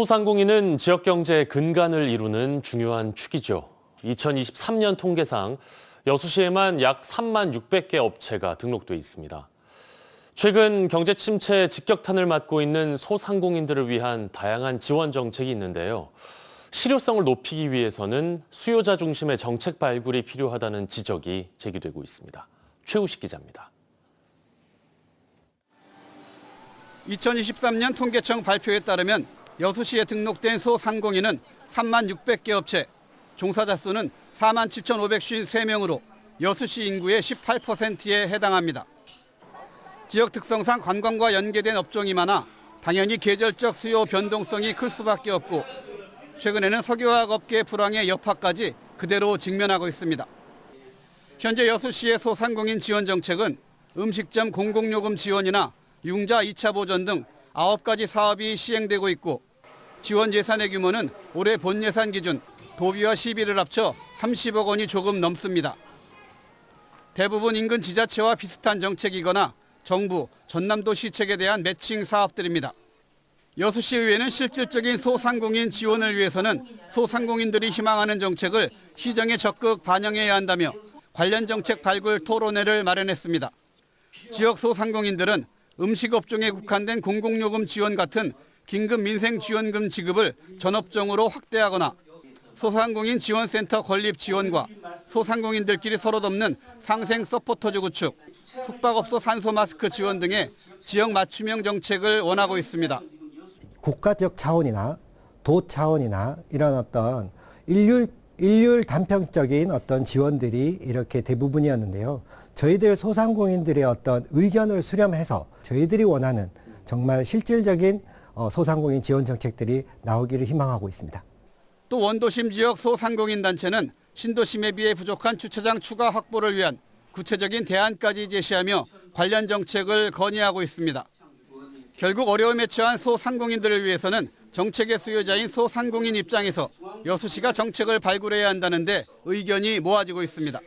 소상공인은 지역 경제의 근간을 이루는 중요한 축이죠. 2023년 통계상 여수시에만 약 3만 600개 업체가 등록돼 있습니다. 최근 경제 침체의 직격탄을 맞고 있는 소상공인들을 위한 다양한 지원 정책이 있는데요. 실효성을 높이기 위해서는 수요자 중심의 정책 발굴이 필요하다는 지적이 제기되고 있습니다. 최우식 기자입니다. 2023년 통계청 발표에 따르면 여수시에 등록된 소상공인은 3만 600개 업체, 종사자 수는 4만 7,553명으로 여수시 인구의 18%에 해당합니다. 지역 특성상 관광과 연계된 업종이 많아 당연히 계절적 수요 변동성이 클 수밖에 없고 최근에는 석유화학 업계 불황의 여파까지 그대로 직면하고 있습니다. 현재 여수시의 소상공인 지원 정책은 음식점 공공요금 지원이나 융자 2차 보전 등 9가지 사업이 시행되고 있고 지원 예산의 규모는 올해 본 예산 기준 도비와 시비를 합쳐 30억 원이 조금 넘습니다. 대부분 인근 지자체와 비슷한 정책이거나 정부, 전남도 시책에 대한 매칭 사업들입니다. 여수시 의회는 실질적인 소상공인 지원을 위해서는 소상공인들이 희망하는 정책을 시정에 적극 반영해야 한다며 관련 정책 발굴 토론회를 마련했습니다. 지역 소상공인들은 음식업종에 국한된 공공요금 지원 같은 긴급 민생 지원금 지급을 전업종으로 확대하거나 소상공인 지원센터 건립 지원과 소상공인들끼리 서로 돕는 상생 서포터즈 구축, 숙박업소 산소 마스크 지원 등의 지역 맞춤형 정책을 원하고 있습니다. 국가적 차원이나 도 차원이나 이런 어떤 일률 일률 단편적인 어떤 지원들이 이렇게 대부분이었는데요. 저희들 소상공인들의 어떤 의견을 수렴해서 저희들이 원하는 정말 실질적인 어, 소상공인 지원 정책들이 나오기를 희망하고 있습니다. 또 원도심 지역 소상공인 단체는 신도심에 비해 부족한 주차장 추가 확보를 위한 구체적인 대안까지 제시하며 관련 정책을 건의하고 있습니다. 결국 어려움에 처한 소상공인들을 위해서는 정책의 수요자인 소상공인 입장에서 여수시가 정책을 발굴해야 한다는데 의견이 모아지고 있습니다.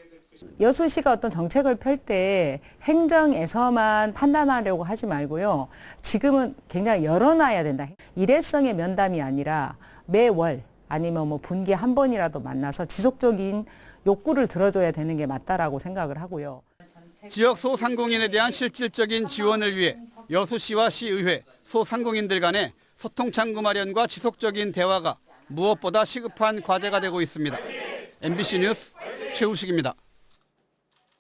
여수시가 어떤 정책을 펼 때 행정에서만 판단하려고 하지 말고요. 지금은 굉장히 열어놔야 된다. 일회성의 면담이 아니라 매월 아니면 뭐 분기에 한 번이라도 만나서 지속적인 욕구를 들어줘야 되는 게 맞다라고 생각을 하고요. 지역 소상공인에 대한 실질적인 지원을 위해 여수시와 시의회, 소상공인들 간의 소통 창구 마련과 지속적인 대화가 무엇보다 시급한 과제가 되고 있습니다. MBC 뉴스 최우식입니다.